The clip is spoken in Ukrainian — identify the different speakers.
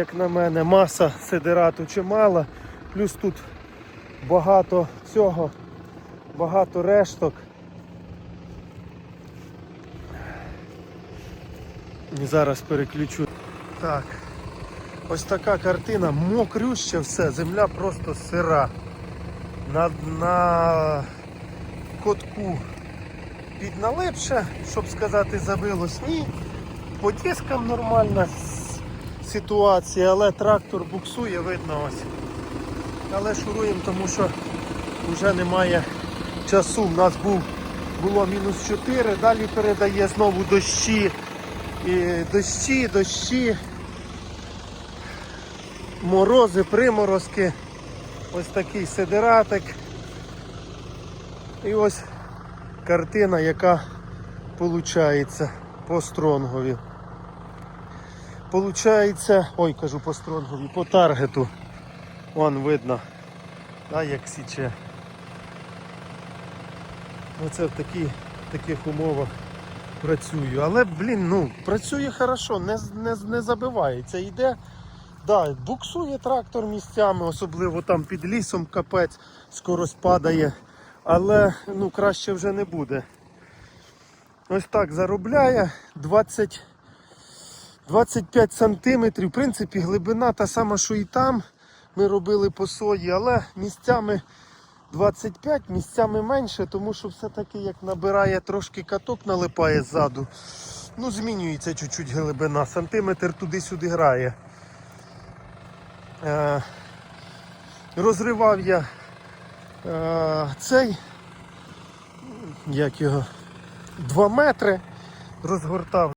Speaker 1: Як на мене, маса сидерату чимала, плюс тут багато цього, багато решток. І Зараз переключу. Так, ось така картина, мокрюще все, земля просто сира. На, на котку підналипше, щоб сказати, забилось. Ні, по дискам нормальна с- ситуація, але трактор буксує, видно ось. Але шуруємо, тому що вже немає часу. У нас був, було мінус 4, далі передає знову дощі. І дощі, дощі, морози, приморозки. Ось такий сидератик. І ось картина, яка виходить по стронгові. Получається, ой, кажу по стронгові, по таргету. Вон видно, да, як січе. Оце в такі, таких умовах працюю. Але, блін, ну, працює хорошо, не, не, не забивається. Йде, да, буксує трактор місцями, особливо там під лісом капець, скорость падає. Але ну, краще вже не буде. Ось так заробляє 20, 25 сантиметрів. В принципі, глибина та сама, що і там. Ми робили по сої, але місцями 25, місцями менше, тому що все-таки як набирає трошки каток, налипає ззаду. Ну, змінюється чуть-чуть глибина. Сантиметр туди-сюди грає. Е, розривав я е, цей, як його, 2 метри, розгортав.